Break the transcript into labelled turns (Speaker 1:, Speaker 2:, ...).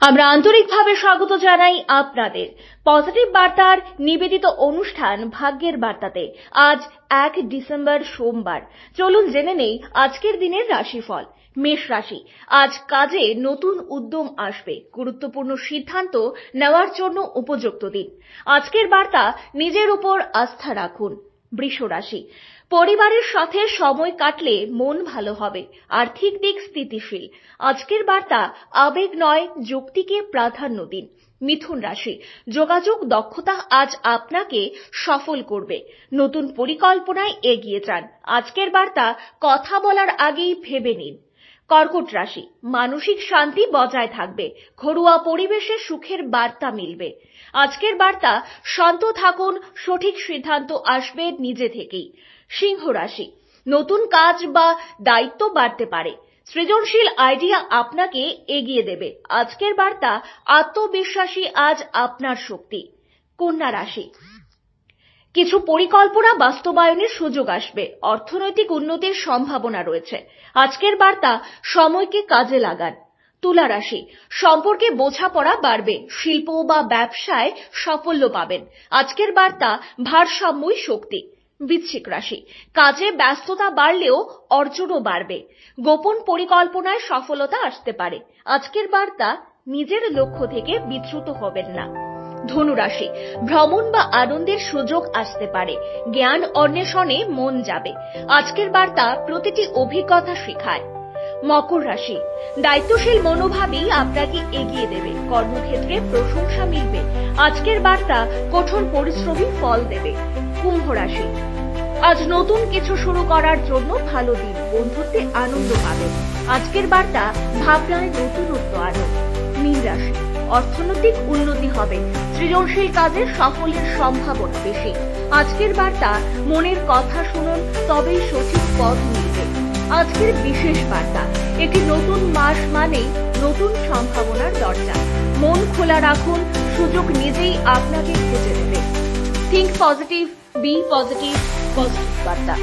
Speaker 1: আমরা আন্তরিকভাবে স্বাগত জানাই আপনাদের। পজিটিভ বার্তার নিবেদিত অনুষ্ঠান ভাগ্যের বার্তাতে আজ এক ডিসেম্বর সোমবার। চলুন জেনে নেই আজকের দিনের রাশিফল। মেষ রাশি, আজ কাজে নতুন উদ্যম আসবে। গুরুত্বপূর্ণ সিদ্ধান্ত নেওয়ার জন্য উপযুক্ত দিন। আজকের বার্তা নিজের উপর আস্থা রাখুন। বৃষ রাশি পরিবারের সাথে সময় কাটলে মন ভালো হবে, আর্থিক দিক স্থিতিশীল। আজকের বার্তা, আবেগ নয়, যুক্তিকে প্রাধান্য দিন। মিথুন রাশি, যোগাযোগ দক্ষতা আজ আপনাকে সফল করবে। নতুন পরিকল্পনায় এগিয়ে যান। আজকের বার্তা, কথা বলার আগেই ভেবে নিন। কর্কট রাশি, মানসিক শান্তি বজায় থাকবে, ঘরোয়া পরিবেশে সুখের বার্তা মিলবে। আজকের বার্তা, শান্ত থাকুন, সঠিক সিদ্ধান্ত আসবে নিজে থেকেই। সিংহ রাশি, নতুন কাজ বা দায়িত্ব বাড়তে পারে। সৃজনশীল আইডিয়া আপনাকে এগিয়ে দেবে। আজকের বার্তা, আত্মবিশ্বাসী আজ আপনার শক্তি। কন্যা রাশি কিছু পরিকল্পনা বাস্তবায়নের সুযোগ আসবে। অর্থনৈতিক উন্নতির সম্ভাবনা রয়েছে। আজকের বার্তা, সময়কে কাজে লাগান। তুলা রাশি, সম্পর্কে বোঝাপড়া বাড়বে। শিল্প বা ব্যবসায় সাফল্য পাবেন। আজকের বার্তা, ভারসাম্যই শক্তি। বৃশ্চিক রাশি, কাজে ব্যস্ততা বাড়লেও অর্জনও বাড়বে। গোপন পরিকল্পনায় সফলতা আসতে পারে। আজকের বার্তা, নিজের লক্ষ্য থেকে বিচ্যুত হবেন না। ধনুরাশি। ভ্রমণ বা আনন্দের সুযোগ আসতে পারে। জ্ঞান অন্বেষণে মন যাবে। আজকের বার্তা প্রতিটি অভিজ্ঞতা শেখায়। মকর রাশি। দায়িত্বশীল মনোভাবই আপনাকে এগিয়ে দেবে। কর্মক্ষেত্রে প্রশংসা মিলবে। আজকের বার্তা কঠোর পরিশ্রমী ফল দেবে। কুম্ভ রাশি। আজ নতুন কিছু শুরু করার জন্য ভালো দিন। বন্ধুত্বে আনন্দ পাবে আজকের বার্তা ভাবনায় নতুনত্ব আনো। মীন রাশি। অর্থনৈতিক উন্নতি হবে। সৃজনশীল কাজে সাফল্যের সম্ভাবনা বেশি। আজকের বার্তা, মনের কথা শুনুন, তবেই সঠিক পথ মিলবে। আজকের বিশেষ বার্তা, একটি নতুন মাস মানেই নতুন সম্ভাবনার দরজা। মন খোলা রাখুন, সুযোগ নিজেই আপনাকে খুঁজে দেবে। Think positive be positive positive বার্তা।